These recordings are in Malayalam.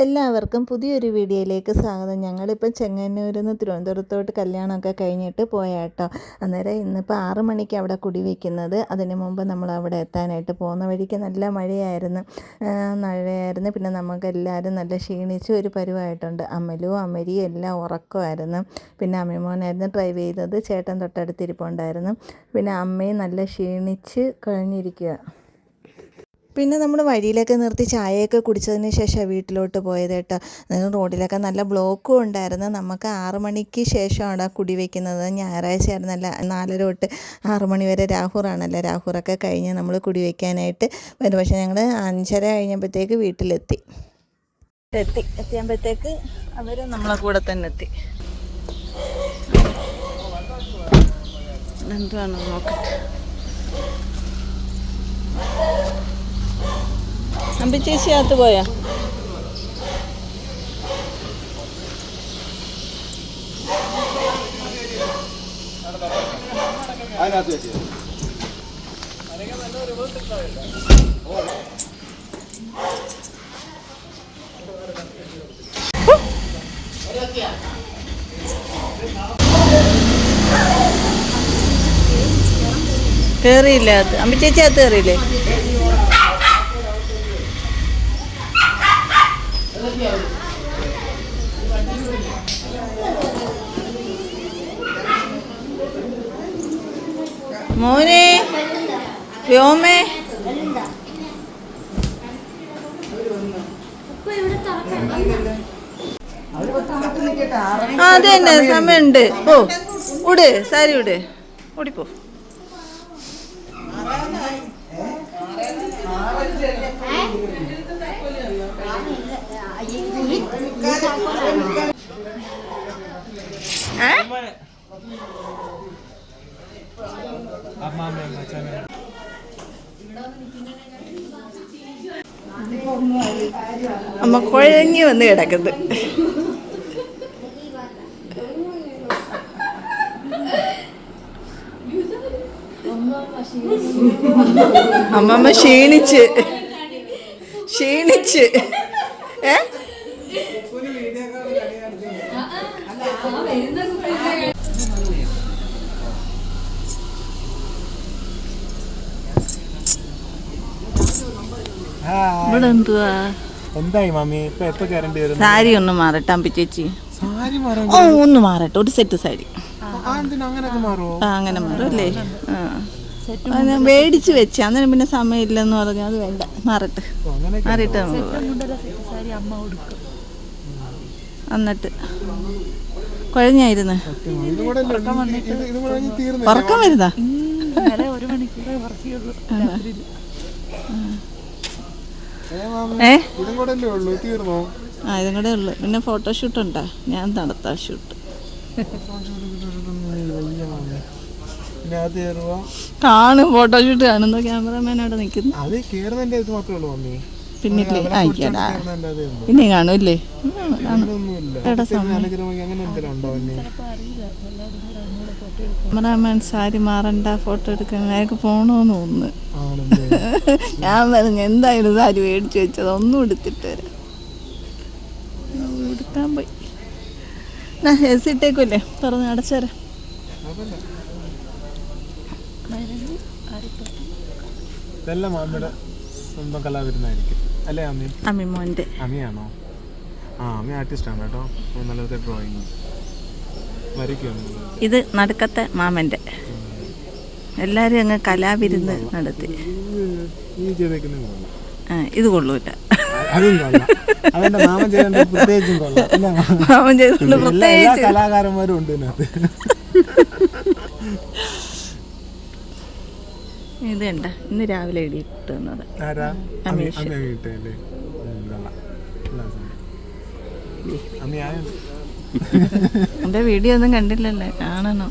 എല്ലാവർക്കും പുതിയൊരു വീഡിയോയിലേക്ക് സ്വാഗതം. ഞങ്ങളിപ്പം ചെങ്ങന്നൂരിൽ നിന്ന് തിരുവനന്തപുരത്തോട്ട് കല്യാണമൊക്കെ കഴിഞ്ഞിട്ട് പോയാട്ടോ. അന്നേരം ഇന്നിപ്പോൾ ആറ് മണിക്ക് അവിടെ കുടിവെക്കുന്നത് അതിന് മുമ്പ് നമ്മൾ അവിടെ എത്താനായിട്ട് പോകുന്ന വഴിക്ക് നല്ല മഴയായിരുന്നു. മഴയായിരുന്നു. പിന്നെ നമുക്ക് എല്ലാവരും നല്ല ക്ഷീണിച്ച് ഒരു പരുവായിട്ടുണ്ട്. അമ്മലും അമ്മരിയും എല്ലാം ഉറക്കമായിരുന്നു. പിന്നെ അമ്മിമോനായിരുന്നു ഡ്രൈവ് ചെയ്തത്. ചേട്ടൻ തൊട്ടടുത്തിരിപ്പുണ്ടായിരുന്നു പിന്നെ അമ്മയും നല്ല ക്ഷീണിച്ച് കഴിഞ്ഞിരിക്കുക പിന്നെ നമ്മൾ വഴിയിലൊക്കെ നിർത്തി ചായയൊക്കെ കുടിച്ചതിന് ശേഷം വീട്ടിലോട്ട് പോയത് കേട്ടോ. റോഡിലൊക്കെ നല്ല ബ്ലോക്കും ഉണ്ടായിരുന്നു. നമുക്ക് ആറു മണിക്ക് ശേഷമാണ് കുടി വയ്ക്കുന്നത് ഞായറാഴ്ച ആയിരുന്നല്ല നാലര തൊട്ട് ആറു മണി വരെ രാഹുറാണല്ലോ. രാഹുറൊക്കെ കഴിഞ്ഞ് നമ്മൾ കുടി വയ്ക്കാനായിട്ട് വരും. പക്ഷേ ഞങ്ങൾ അഞ്ചര കഴിഞ്ഞപ്പോഴത്തേക്ക് വീട്ടിലെത്തി. എത്തി. എത്തിയപ്പോഴത്തേക്ക് അവർ നമ്മളെ കൂടെ തന്നെ എത്തി. എന്തുവാണ് നോക്കട്ടെ. അമ്പി ചേച്ചി അകത്ത് പോയാ? കേറിയില്ല അകത്ത് അമ്പി ചേച്ചി അകത്ത് കയറിയില്ലേ മോനെ വ്യോമേ. അത് തന്നെ സമയമുണ്ട്. ഓ ഉട് സാരി ഉട്. ഓടിപ്പോ. ഏ? അമ്മ കുഴങ്ങി വന്ന് കിടക്കുന്നത് അമ്മമ്മ ക്ഷീണിച്ച്. ക്ഷീണിച്ച്. ഏ? ഇവിടെ എന്തുവാ എന്തായി മമ്മി ഇപ്പൊ എപ്പോ കയറേണ്ടി വരും സാരി ഒന്ന് മാറട്ടാ അമ്പി ചേച്ചി. സാരി മാറാൻ ഓ ഒന്ന് മാറട്ടെ. ഒരു സെറ്റ് സാരി. ആ അങ്ങനെ മാറും അല്ലേ? ആ. വെച്ച ഞാൻ മേടിച്ച് വെച്ച്. അന്നേരം പിന്നെ സമയമില്ലെന്ന് പറഞ്ഞു അത് വേണ്ട. മാറട്ടെ. മാറിട്ട്. എന്നിട്ട് കുഴഞ്ഞായിരുന്നു. ഉറക്കം വരുന്ന കൂടെ അല്ലേ ഉള്ളൂ. ഇത് ഇതും കൂടെ കഴിഞ്ഞ് തീർന്നില്ല. ഉറക്കം വരുതാ ഏ മാമി, ഏ ആ ഇതും കൂടെ ഉള്ളു. പിന്നെ ഫോട്ടോഷൂട്ട് ഉണ്ടാ? ഞാൻ നടത്താം ഷൂട്ട് പിന്നെ കാണും ഫോട്ടോഷൂട്ട് കാണുന്നു ക്യാമറമാൻ അവിടെ നിൽക്കുന്നു. അത് ഇത് മാത്രമേ ഉള്ളൂ മമ്മി ഉള്ളൂ. പിന്നെ കാണൂല്ലേ? ക്യാമറാമാൻ സാരി മാറണ്ട ഫോട്ടോ അയാൾക്ക് പോകണമെന്ന് തോന്നുന്നു. ഞാൻ പറഞ്ഞു എന്തായാലും സാരി മേടിച്ചു വെച്ചത് ഒന്നും എടുത്തിട്ട് വരാം. എടുക്കാൻ പോയി. എ സി ഇട്ടേക്കുമല്ലേ തുറന്ന് അടച്ചുതരാം അതല്ല. ഇതെല്ലാം മാമിയുടെ സ്വന്തം കലാവിരുന്നായിരിക്കും. അല്ലേ അമ്മി? അമ്മിമോന്റെ അമ്മിയാണോ? ആ അമ്മി ആർട്ടിസ്റ്റാണ് കേട്ടോ. നല്ലത് ഡ്രോയിങ് വരയ്ക്കുകയാണ് ഇത് നടുക്കത്തെ മാമന്റെ. എല്ലാവരും അങ്ങ് കലാവിരുന്ന് നടത്തി. ആ ഇത് കൊള്ളൂല മാമൻ ചെയ്തേണ്ട പ്രത്യേകിച്ചും കലാകാരന്മാരും ഉണ്ട് ഇത് കണ്ട ഇന്ന് രാവിലെ എഴുതിയിട്ട് വന്നത്. അമീഷ്. അമ്മ എന്റെ വീഡിയോ ഒന്നും കണ്ടില്ലല്ലേ കാണണം.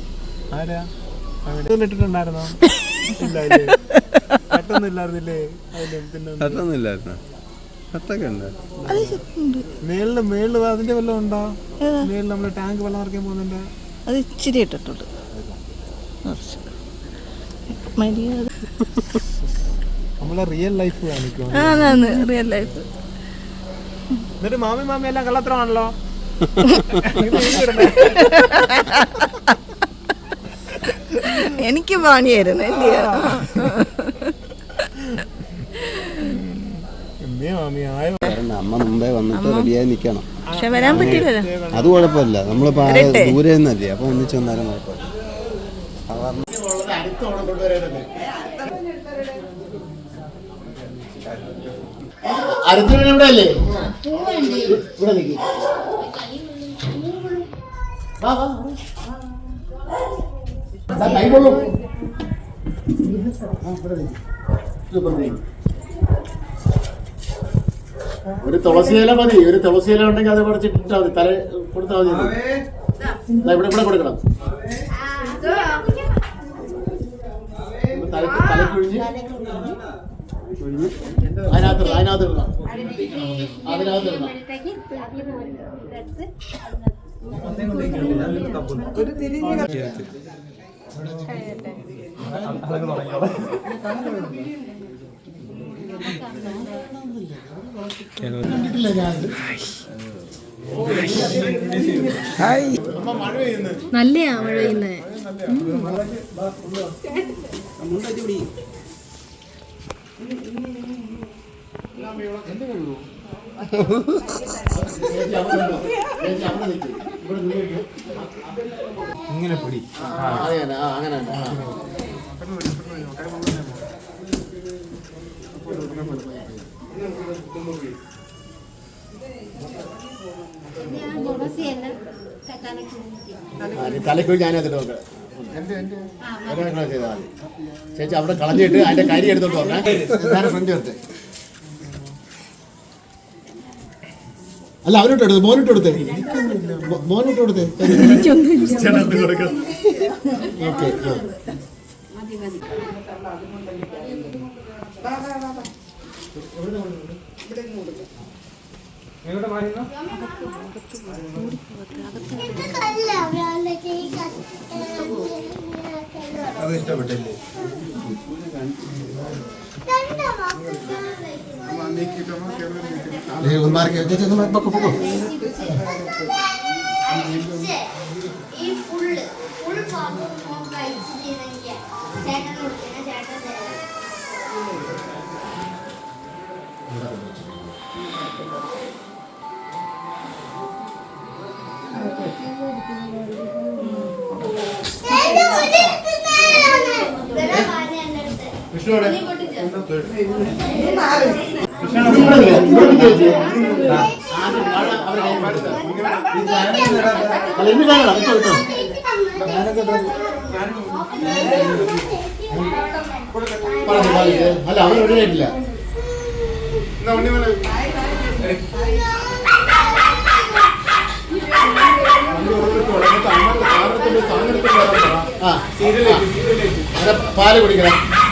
അത് ഇച്ചിരി ഇട്ടിട്ടുണ്ട്. കുറച്ച്. മര്യാദ. നമ്മളെ റിയൽ ലൈഫ് കാണിക്കും റിയൽ ലൈഫ് എന്നിട്ട് മാമി മാമി എല്ലാം കള്ളത്തരമാണല്ലോ? എനിക്ക് പാണിയായിരുന്നു എന്തിയാ അമ്മ മുമ്പേ വന്നിട്ട് റെഡിയായി പക്ഷെ വരാൻ പറ്റില്ല അത് കുഴപ്പമില്ല. നമ്മളിപ്പോ ആ ദൂരെ നിന്നല്ലേ? അപ്പൊ ഒന്നിച്ചു വന്നാലും കുഴപ്പമില്ല. അടുത്തിവിടെ ഇവിടെ അല്ലേ ഇവിടെ നിൽക്കി വാ വാ ദാ കൈ കൊള്ളും ആ, ഇവിടെ നിൽക്ക്. ഇവിടെ നിൽക്ക്. ഒരു തുളസി ഇല മതി. ഒരു തുളസി ഇല ഉണ്ടെങ്കിൽ അത് പറിച്ചിട്ടാൽ മതി. തല കൊടുത്താൽ മതി. ഇവിടെ ഇവിടെ കൊടുക്കണം. അതിനകത്ത് അതിനകത്ത് അതിനകത്ത് ഞാൻ നല്ലയാ മഴ പെയ്യുന്നത് എന്ത് അവിടെ ഇങ്ങനെ പിടി. അങ്ങനെ അങ്ങനെ തലക്കുഴി ഞാനതിട്ട് നോക്കാം. ചെയ്താൽ മതി. ചേച്ചി അവിടെ കളഞ്ഞിട്ട് അതിന്റെ കരി എടുത്തോണ്ട് ഞാൻ ഫ്രണ്ട് ചേർത്ത് അല്ല അവനോട്ട് എടുത്ത് മോനിട്ട് എടുത്ത് മോനോട്ട് കൊടുത്തേ. ഓക്കെ എങ്ങോട്ട് മാറിയെന്നോ അത് ഇഷ്ടപ്പെട്ടില്ലേ മാറി പൊക്കോ, പൊക്കോ. ഈ ഫുള്ള് ഫുൾ പാമ്പ് കഴിച്ച് ചെയ്തെങ്കിൽ ചേട്ടൻ കൊടുക്കുന്ന ചേട്ടൻ തരാം വിഷ്ണുവിടെ പൊട്ടിച്ചോ ഇവിടെ നിൽക്ക്, ഇവിടെ നിൽക്ക് ചേച്ചി. ആദ്യം വാഴ അവരുടെ കയ്യിൽ കൊടുത്തേ. അല്ല അവൻ റെഡി ആയിട്ടില്ല പാൽ കുടിക്കണം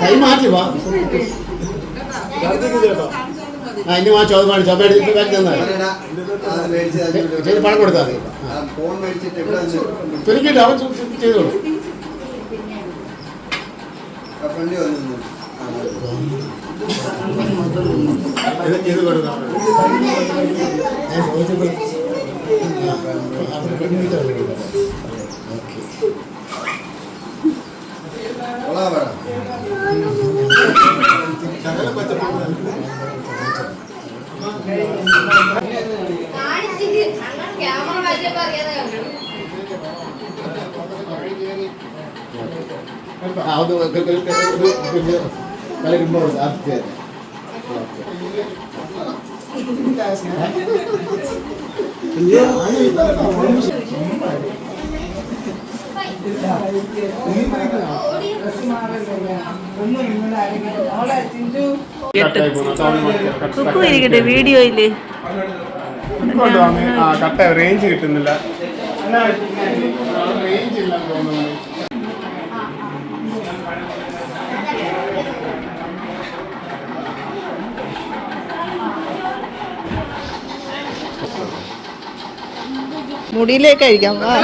കൈ മാറ്റി വാ. ആ ഇനി ആ ചോദ്യം കാണിച്ചു അമ്മ എടുത്ത് ചെയ്ത് പണം കൊടുത്താൽ മതി. ചുരുക്കിയിട്ട് അവൻ ചെയ്തോളൂ. ഇത് കൊടുക്കാം ഞാൻ ചോദിച്ചപ്പോൾ അവർ പെൺകുട്ടികളെ കാണിച്ചിട്ട് അങ്ങനെ ക്യാമറ മാറ്റിയപ്പോ അറിയാതെ കണ്ടു ആ ഒന്ന് ഒരു- ഒരു- ഒരു- ഒരു- ഒരു തല കുമ്പോ ആദ്യത്തെ. കുക്കു ഇരിക്കട്ടെ വീഡിയോയിൽ. ആ കട്ട റേഞ്ച് കിട്ടുന്നില്ല. റേഞ്ച് ഇല്ലെന്ന് തോന്നുന്നു മുടിയിലേക്ക് കഴിക്കാം വാ.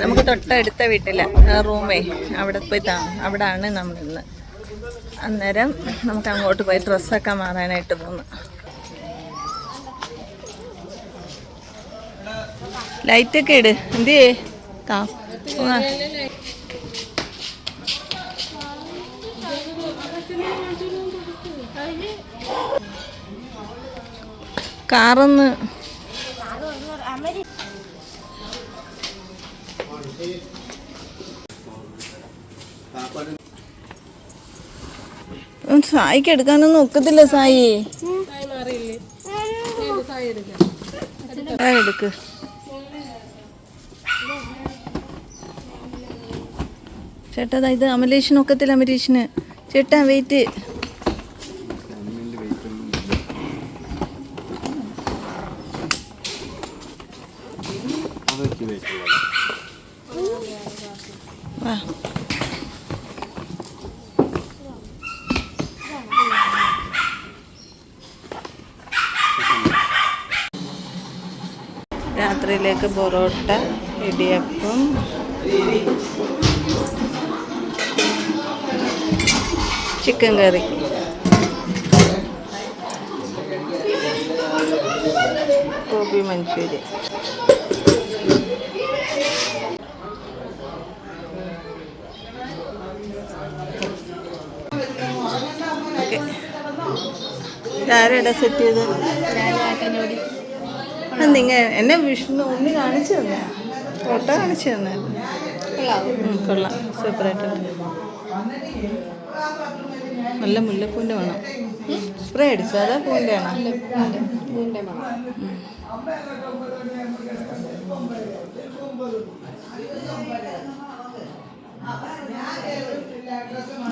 നമുക്ക് തൊട്ടടുത്ത വീട്ടിൽ റൂമേ അവിടെ പോയി ആണ് നമ്മൾ ഇന്ന്. അന്നേരം നമുക്ക് അങ്ങോട്ട് പോയി ഡ്രസ്സൊക്കെ മാറാനായിട്ട് പോന്നു. ലൈറ്റൊക്കെ ഇട്. എന്തേ താ കാറൊന്ന് സായിക്ക് എടുക്കാനൊന്നും ഒക്കത്തില്ല സായി. എടുക്ക്. ചേട്ടാ ഇത് അമലേഷിന് അമരീഷിന്. ചേട്ടാ wait രാത്രിയിലേക്ക് parotta idiyappam. Chicken curry. Gobi manchurian. Okay. ആരാടാ സെറ്റ് ചെയ്ത് നിങ്ങൾ എന്നെ വിഷ്ണു ഒന്ന് കാണിച്ചു തന്നെ. ഫോട്ടോ കാണിച്ചു തന്നെ. കൊള്ളാം. സൂപ്പറായിട്ടുണ്ട് നല്ല മുല്ലപ്പൂന്റെ വേണം സ്പ്രേ അടിച്ചു? അതാ പൂവിന്റെ ആണോ?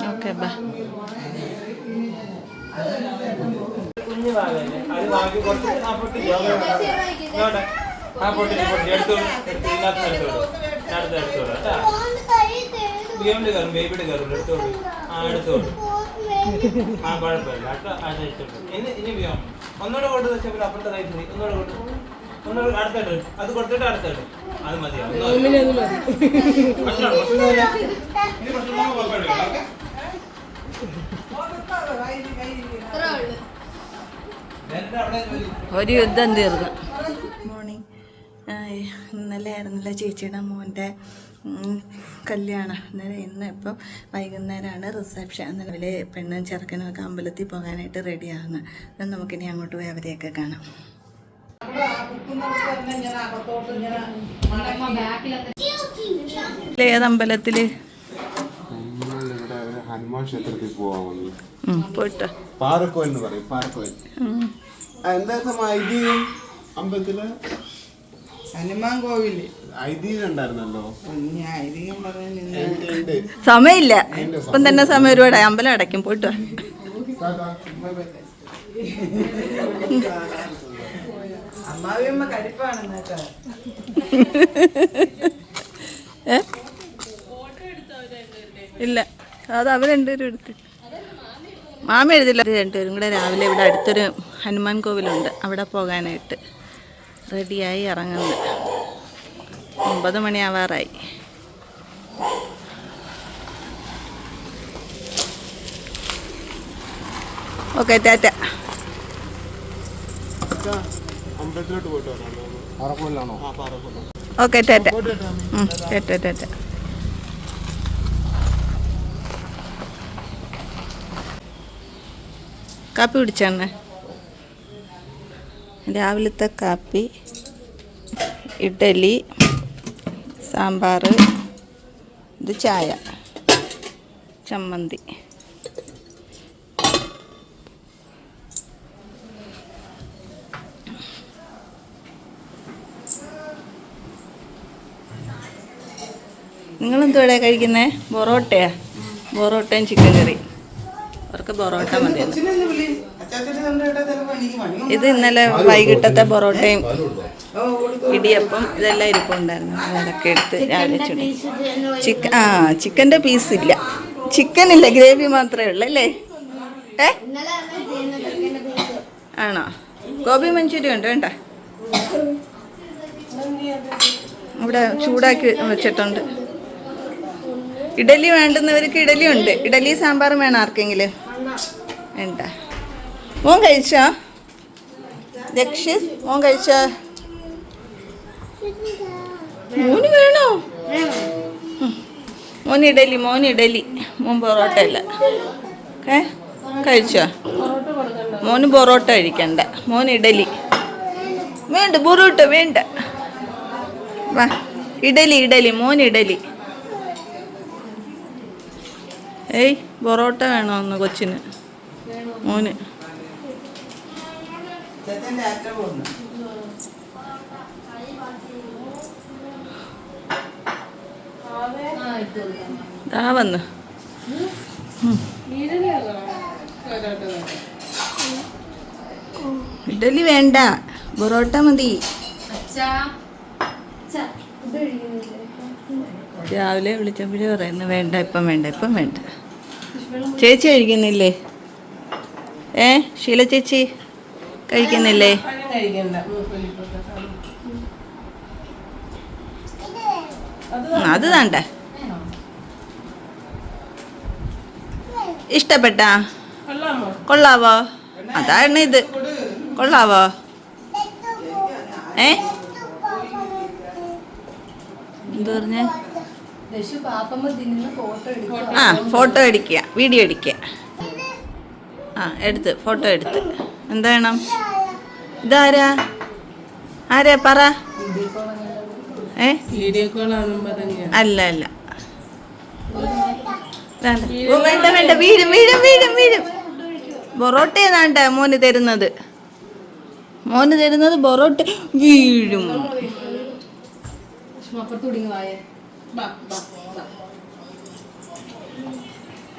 ഓക്കെ ബാ ഭാഗമല്ലേ അത് ബാക്കി കുറച്ച് ഇങ്ങോട്ടെ. ആ പൊട്ടി പൊട്ടി. എടുത്തോളൂ. എടുത്ത് ഇതിനകത്ത് എടുത്തോളൂ. അടുത്ത് എടുത്തോളൂ. കേട്ടാ? ബിയോണ്ട് കയറും ബേബിയുടെ കയറും. എടുത്തോളൂ. ആ എടുത്തോളൂ. ആ കുഴപ്പമില്ല. കേട്ടോ? അത് എടുത്തോളൂ ഇനി ഇനി ബിയോണ്ട് ഒന്നുകൂടെ കൊണ്ട് വെച്ചാൽ അപ്പുറത്തെ കൈ തുണി ഒന്നുകൂടെ കൊണ്ട്. ഒന്നുകൂടെ അടുത്തിട്ട് അത് കൊടുത്തിട്ട് അടുത്തിട്ട് അത് മതിയോ പ്രശ്നമുണ്ടോ? പ്രശ്നമൊന്നുമില്ല. ഇനി പ്രശ്നമൊന്നും കുഴപ്പമില്ല. ഓക്കെ? ഒരു യുദ്ധം തീർന്നു. മോർണിംഗ് ഇന്നലെ ആയിരുന്നില്ല ചേച്ചിയുടെ മോന്റെ കല്യാണം. അന്നേരം ഇന്ന് ഇപ്പം വൈകുന്നേരമാണ് റിസപ്ഷൻ. നിലവിലെ പെണ്ണും ചെറുക്കനും ഒക്കെ അമ്പലത്തിൽ പോകാനായിട്ട് റെഡിയാകുന്നത് അപ്പം നമുക്കിനി അങ്ങോട്ട് പോയി അവരെയൊക്കെ കാണാം. ഏതമ്പലത്തിൽ ഹനുമാൻ ക്ഷേത്രത്തിൽ പോവാൻ പാറക്കോൽ എന്ന് പറയും പാറക്കോൽ ഉം. ആ, എന്താ ഐതിഹ്യം അമ്പലത്തിൽ? ഹനുമാൻ കോവിൽ. ഐതിഹ്യം ഉണ്ടായിരുന്നല്ലോ ഞാൻ ഐതിഹ്യം പറയാൻ ഉണ്ട്, ഉണ്ട്. സമയമില്ല. ഇപ്പം തന്നെ സമയം ഒരുപാട് അമ്പലം അടയ്ക്കും. പോയിട്ട് അമ്മാവിയമ്മ ഏ? ഇല്ല. അത് അവർ രണ്ടുപേരും എടുത്ത്. മാമ എഴുതില്ല. രണ്ടുപേരും കൂടെ രാവിലെ ഇവിടെ അടുത്തൊരു ഹനുമാൻ കോവിലുണ്ട്. അവിടെ പോകാനായിട്ട് റെഡിയായി ഇറങ്ങുന്നത് ഒമ്പത് മണിയാവാറായി. Okay tata. Okay tata. Tata tata. കാപ്പി കുടിച്ചാണ് രാവിലത്തെ കാപ്പി ഇഡലി സാമ്പാർ ഇത് ചായ ചമ്മന്തി. നിങ്ങളെന്തോടെ കഴിക്കുന്നത് ബൊറോട്ടയാ ബൊറോട്ടയും ചിക്കൻ കറി അവർക്ക് പൊറോട്ട മതിയായിരുന്നു ഇത് ഇന്നലെ വൈകിട്ടത്തെ പൊറോട്ടയും ഇടിയപ്പം ഇതെല്ലാം ഇരിപ്പുണ്ടായിരുന്നു അതൊക്കെ എടുത്ത് രാവിലെ ചുടി. ചിക്കൻ ആ ചിക്കന്റെ പീസ് ഇല്ല. ചിക്കൻ ഇല്ല ഗ്രേവി മാത്രമേ ഉള്ളൂ അല്ലേ? ഏ? ആണോ? ഗോപി മഞ്ചൂരിയൻ ഉണ്ട് വേണ്ട. ഇവിടെ ചൂടാക്കി വെച്ചിട്ടുണ്ട്. ഇഡലി വേണ്ടുന്നവർക്ക് ഇഡലി ഉണ്ട്. ഇഡലി സാമ്പാറും വേണം ആർക്കെങ്കിലും. വേണ്ട. മോൻ കഴിച്ചോ? ദക്ഷ് മോൻ കഴിച്ചോ? മോന് വേണോ. മോൻ ഇഡലി മോൻ ഇഡലി. മോൻ പൊറോട്ട അല്ല. ഏ? കഴിച്ചോ? മോന് പൊറോട്ട കഴിക്കണ്ട. മോൻ ഇഡലി. വേണ്ട പൊറോട്ട വേണ്ട. വാ ഇഡലി ഇഡലി മോൻ ഇഡലി. ഏയ്. പൊറോട്ട വേണോ അന്ന് കൊച്ചിന്. മോന്. ദാ വന്ന്. ഇഡലി വേണ്ട. പൊറോട്ട മതി. രാവിലെ വിളിച്ചപ്പോഴേ പറയുന്നു വേണ്ട ഇപ്പം വേണ്ട ഇപ്പം വേണ്ട. ചേച്ചി കഴിക്കുന്നില്ലേ? ഏ ശീല ചേച്ചി കഴിക്കുന്നില്ലേ? അത് വേണ്ട. ഇഷ്ടപ്പെട്ട? കൊള്ളാവോ? അതാണ് ഇത്. കൊള്ളാവോ? ഏ? എന്ത് പറഞ്ഞേ? ആ ഫോട്ടോ അടിക്കുക വീഡിയോ അടിക്കുക ആ എടുത്ത് ഫോട്ടോ എടുത്ത്. എന്താ വേണം? ഇതാരാ? ആരാ? പറ. ഏ? അല്ല അല്ല. വേണ്ട. ഓ, വേണ്ട വീടും വീഴും വീഴും വീഴും വീഴും. ബൊറോട്ട ഏതാണ്ട മോന് തരുന്നത്. മോന് തരുന്നത് ബൊറോട്ട വീഴും. അപ്പുറത്ത് തുടങ്ങി വായേ.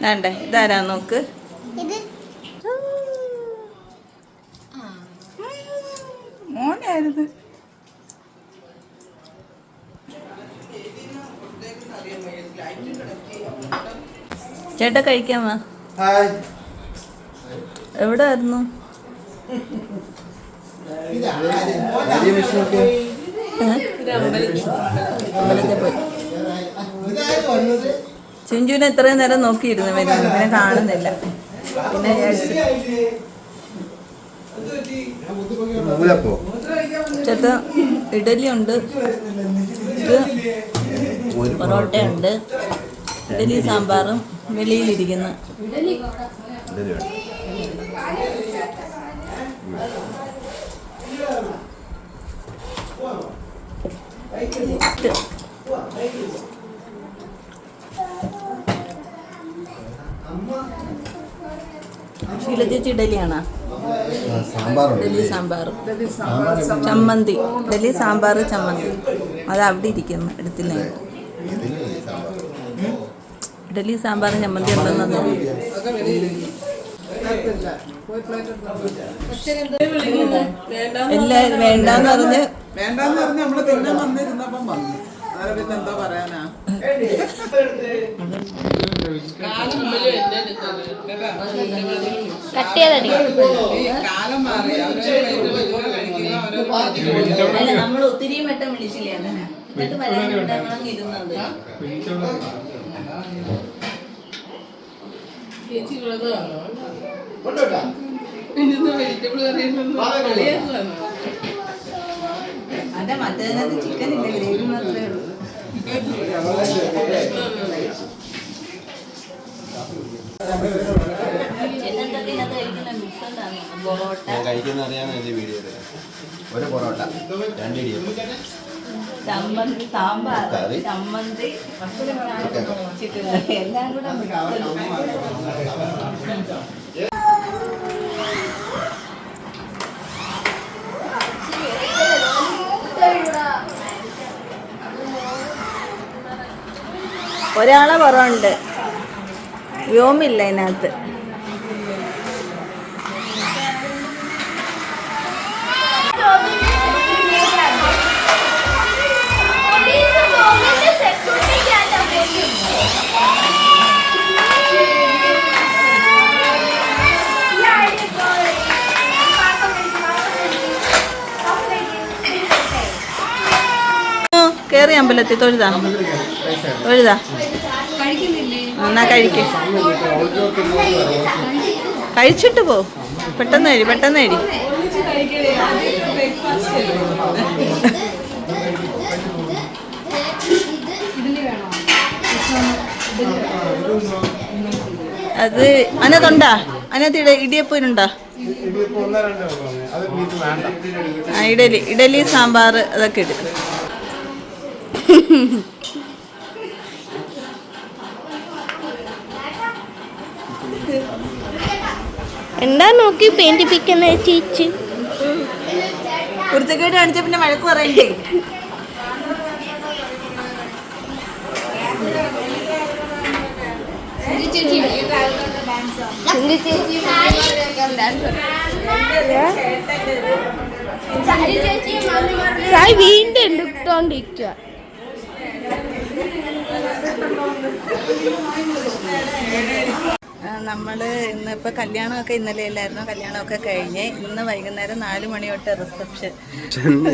വേണ്ട ഇതാരാ നോക്ക്? ഇത് മോനായിരുന്നു. ചേട്ടാ കഴിക്കാമോ എവിടെ ആയിരുന്നു അമ്പലത്തിൽ പോയി. ചിഞ്ചുവിനെ എത്രയും നേരം നോക്കിയിരുന്നു വരുന്നു പിന്നെ കാണുന്നില്ല. പിന്നെ ചേട്ടാ ഇഡലി? ഉണ്ട് പൊറോട്ടയുണ്ട്. ഇഡലി സാമ്പാറും വെളിയിലിരിക്കുന്നു. ഇഡലി ശീല ചേച്ചി ഇഡലിയാണോ? ഡൽഹി സാമ്പാർ ഇഡലി സാമ്പാറും. ചമ്മന്തി. ഡൽഹി സാമ്പാർ ചമ്മന്തി. അത് അവിടെ ഇരിക്കുന്നു എടുത്തില്ല ഡൽഹി സാമ്പാർ ഇഡലി സാമ്പാറും ചമ്മന്തി ഉണ്ടെന്നത് എല്ലാവരും വേണ്ടാന്ന് പറഞ്ഞ് വേണ്ടെന്ന് പറഞ്ഞ് നമ്മൾ തിന്നാൻ വന്നിരുന്നപ്പം വന്നു. പിന്നെ എന്താ പറയാനാ? കട്ട് ചെയ്തടി അല്ല നമ്മൾ ഒത്തിരി വട്ടം വിളിച്ചില്ലേ അങ്ങനെ എന്നിട്ട് വേണ്ടി ഇരുന്നത് അതെ മറ്റേ ചിക്കൻ ഇല്ല? ഗ്രേവി മാത്രമേ ഉള്ളൂ. ഞാൻ കഴിക്കുന്ന അറിയാന്ന് എന്റെ വീഡിയോയിൽ? ഒരു പൊറോട്ട രണ്ട് ഇടിയപ്പം. ചമ്മന്തി സാമ്പാർ കറി. ചമ്മന്തി ചിക്കൻ കറി. എല്ലാം കൂടെ മിക്സഡ് ഒരാളെ കുറവുണ്ട്. വ്യോമില്ല അതിനകത്ത് കയറി അമ്പലത്തിൽ തൊഴുതാ. തൊഴുതാ. എന്നാ കഴിക്ക്. കഴിച്ചിട്ട് പോ. പെട്ടെന്ന് കഴി പെട്ടെന്ന് കഴി. അത് അതിനകത്തുണ്ടാ അതിനകത്ത് ഇട ഇടിയപ്പൂരുണ്ടോ ഇഡലി ഇഡലി സാമ്പാർ അതൊക്കെ ഇടും. എന്താ നോക്കി പെയിന്റിപ്പിക്കുന്ന ചേച്ചി? കുരുത്തക്കേട് കാണിച്ച പിന്നെ വഴക്ക് പറയണ്ടേ? സായി വീണ്ടും എടുത്തോണ്ടിരിക്കുക നമ്മൾ ഇന്നിപ്പോൾ കല്യാണമൊക്കെ ഇന്നലെ അല്ലായിരുന്നു? കല്യാണമൊക്കെ കഴിഞ്ഞ് ഇന്ന് വൈകുന്നേരം നാല് മണി തൊട്ട് റിസപ്ഷൻ.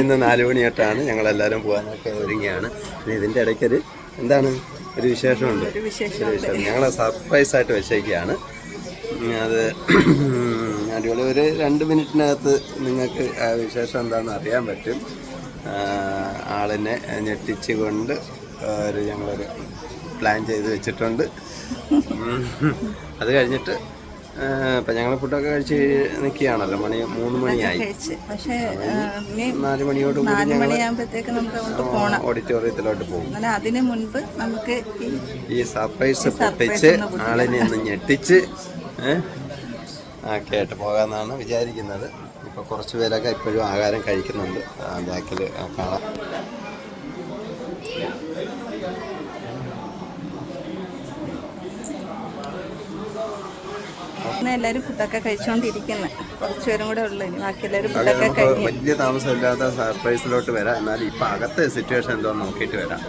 ഇന്ന് നാല് മണി തൊട്ടാണ് ഞങ്ങൾ ഞങ്ങളെല്ലാവരും പോകാനൊക്കെ ഒരുങ്ങിയാണ്. പിന്നെ ഇതിന്റെ ഇടയ്ക്കൊരു എന്താണ്? ഒരു വിശേഷമുണ്ട്. ഒരു വിശേഷം. ഞങ്ങൾ സർപ്രൈസ് ആയിട്ട് വെച്ചേക്കാണ്. ഉം, അത് അടിപൊളി. ഒരു രണ്ട് മിനിറ്റിനകത്ത് നിങ്ങൾക്ക് ആ വിശേഷം എന്താണെന്ന് അറിയാൻ പറ്റും. ആളിനെ ഞെട്ടിച്ചുകൊണ്ട് ഒരു ഞങ്ങളൊരു പ്ലാൻ ചെയ്ത് വെച്ചിട്ടുണ്ട്. അത് കഴിഞ്ഞിട്ട് ഇപ്പം ഞങ്ങൾ ഫുഡൊക്കെ കഴിച്ച് നിൽക്കുകയാണല്ലോ. മണി മൂന്ന് മണിയായി. നാല് മണിയോട് ഓഡിറ്റോറിയത്തിലോട്ട് പോകും. അതിന് മുൻപ് നമുക്ക് ഈ സർപ്രൈസ് പൊട്ടിച്ച് ആളിനെ ഒന്ന് ഞെട്ടിച്ച് ഏഹ് ഒക്കെ ആയിട്ട് പോകാമെന്നാണ് വിചാരിക്കുന്നത്. ഇപ്പോൾ കുറച്ച് പേരൊക്കെ ഇപ്പോഴും ആഹാരം കഴിക്കുന്നുണ്ട്. ബാക്കിൽ കാണാം. ഇന്ന് എല്ലാവരും ഫുഡൊക്കെ കഴിച്ചുകൊണ്ടിരിക്കുന്നത് കുറച്ച് പേരും കൂടെ ഉള്ളു ഇനി ബാക്കി എല്ലാവരും ഫുഡൊക്കെ കഴിഞ്ഞു. വലിയ താമസമില്ലാത്ത സർപ്രൈസിലോട്ട് വരാം. എന്നാലും ഇപ്പം അകത്തെ സിറ്റുവേഷൻ എന്തോ നോക്കിയിട്ട് വരാം.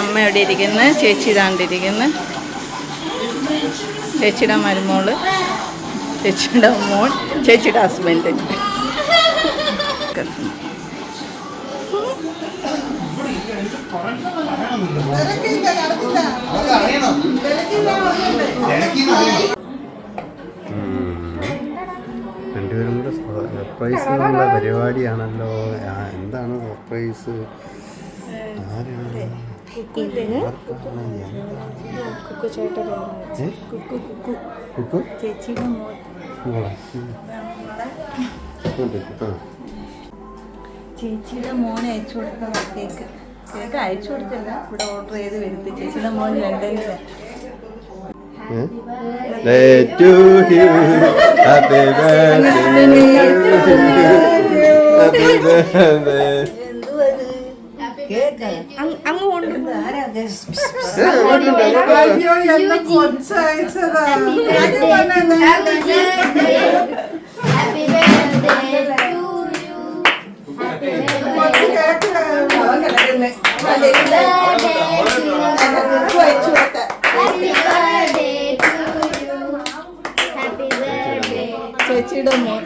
അമ്മ എവിടെ ഇരിക്കുന്നു? ചേച്ചി ഇതാണ്ടിരിക്കുന്നു ചേച്ചിയുടെ മരുമോൾ. ചേച്ചിയുടെ മോൻ ചേച്ചിയുടെ ഹസ്ബൻഡ് രണ്ടുപേരും കൂടെ സർപ്രൈസിനുള്ള പരിപാടിയാണല്ലോ. ആ, എന്താണ് സർപ്രൈസ് ആരാണ്? ആർക്കാണ്? എന്താണ്? ഏ? കുക്കു? ചേച്ചിയുടെ ചേച്ചിയുടെ മോനെ അയച്ചു കൊടുത്ത കേക്ക് കേക്ക് അയച്ചു കൊടുത്തില്ല. ഇവിടെ ഓർഡർ ചെയ്ത് വരുത്തി. ചേച്ചിയുടെ മോൻ ലണ്ടനിലാണ് to you. Happy birthday. To you. Happy birthday. അങ്ങ് കൊണ്ടുപോ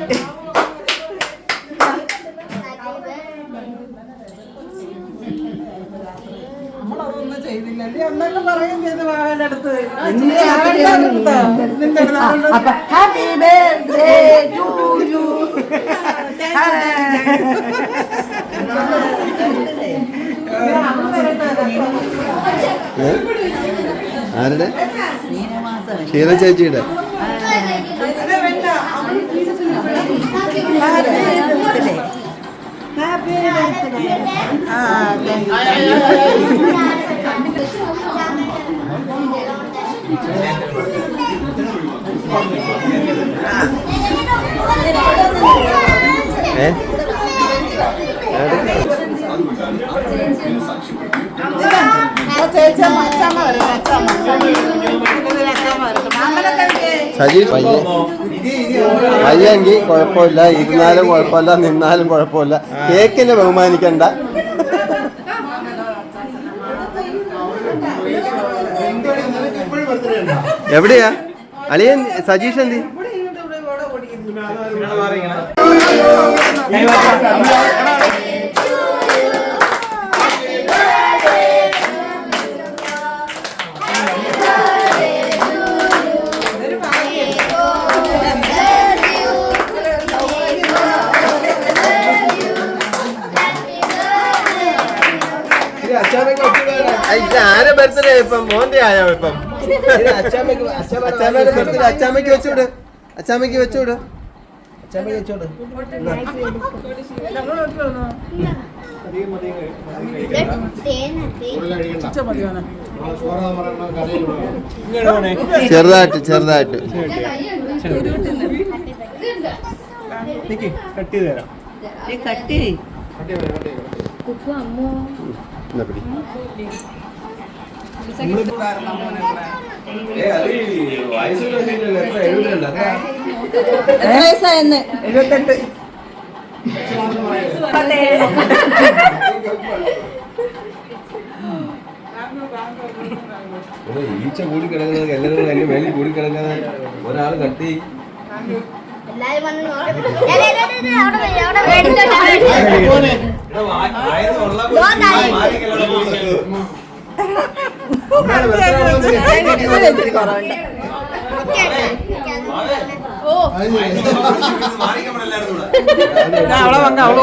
ഏ, അങ്ങോട്ടുണ്ട്. Happy birthday to you happy happy birthday to you happy birthday ചേച്ചിയുടെ. ആ ഹാപ്പി ബർത്ത്ഡേ ടു യു ഏ? കുഴപ്പമില്ല. ഇരുന്നാലും കുഴപ്പമില്ല നിന്നാലും കുഴപ്പമില്ല. കേക്കിനെ ബഹുമാനിക്കണ്ട. എവിടെയാ? അളിയൻ സജീഷ് എന്തി? ആരെ ബർത്ത്ഡേ ഇപ്പം? മോന്റെ ആയോ ഇപ്പം? അച്ചാമ്മയുടെ വെച്ചോട്? അച്ചാമ്മക്ക് വെച്ചോട്? അച്ചാമ്മക്ക് വെച്ചോട്? ചെറുതായിട്ട് ചെറുതായിട്ട്. കട്ട് ചെയ്ത് തരാം. കട്ടി. എത്ര വയസ്സായെന്ന് എഴുപത്തെട്ട് ഇവിടെ ഈച്ച കൂടി കിടക്കുന്നത് എല്ലാവരും അതിന്റെ മേലിൽ കൂടി കിടക്കുന്നത് ഒരാൾ കട്ടി എല്ലാരും അവളെ വന്ന അവളെ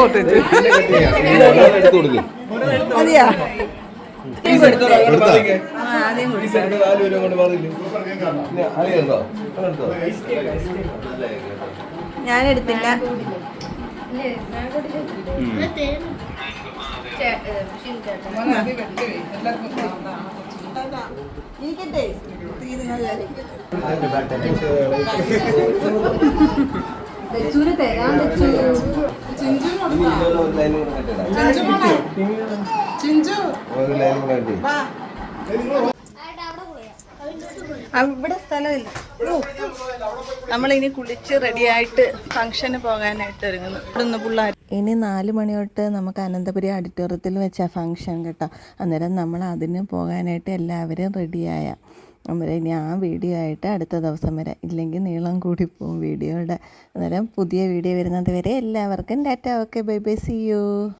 കൊടുക്കും. മതിയാ? ഞാൻ എടുത്തില്ല. ഇരിക്കട്ടെ. ചിഞ്ചു തരാൻ ദച്ചു ചിഞ്ചു ഇവിടെ സ്ഥലമില്ല. നമ്മളിനി കുളിച്ച് റെഡിയായിട്ട് ഫംഗ്ഷന് പോകാനായിട്ട് ഒരുങ്ങുന്നു. ഇനി നാല് മണി തൊട്ട് നമുക്ക് അനന്തപുരി ഓഡിറ്റോറിയത്തിൽ വെച്ചാൽ ഫംഗ്ഷൻ കേട്ടോ. അന്നേരം നമ്മൾ അതിന് പോകാനായിട്ട് എല്ലാവരും റെഡിയായ. അന്നേരം ഇനി ആ വീഡിയോ ആയിട്ട് അടുത്ത ദിവസം വരെ. ഇല്ലെങ്കിൽ നീളം കൂടി പോകും വീഡിയോയുടെ. അന്നേരം പുതിയ വീഡിയോ വരുന്നത് വരെ എല്ലാവർക്കും tata okay bye bye see you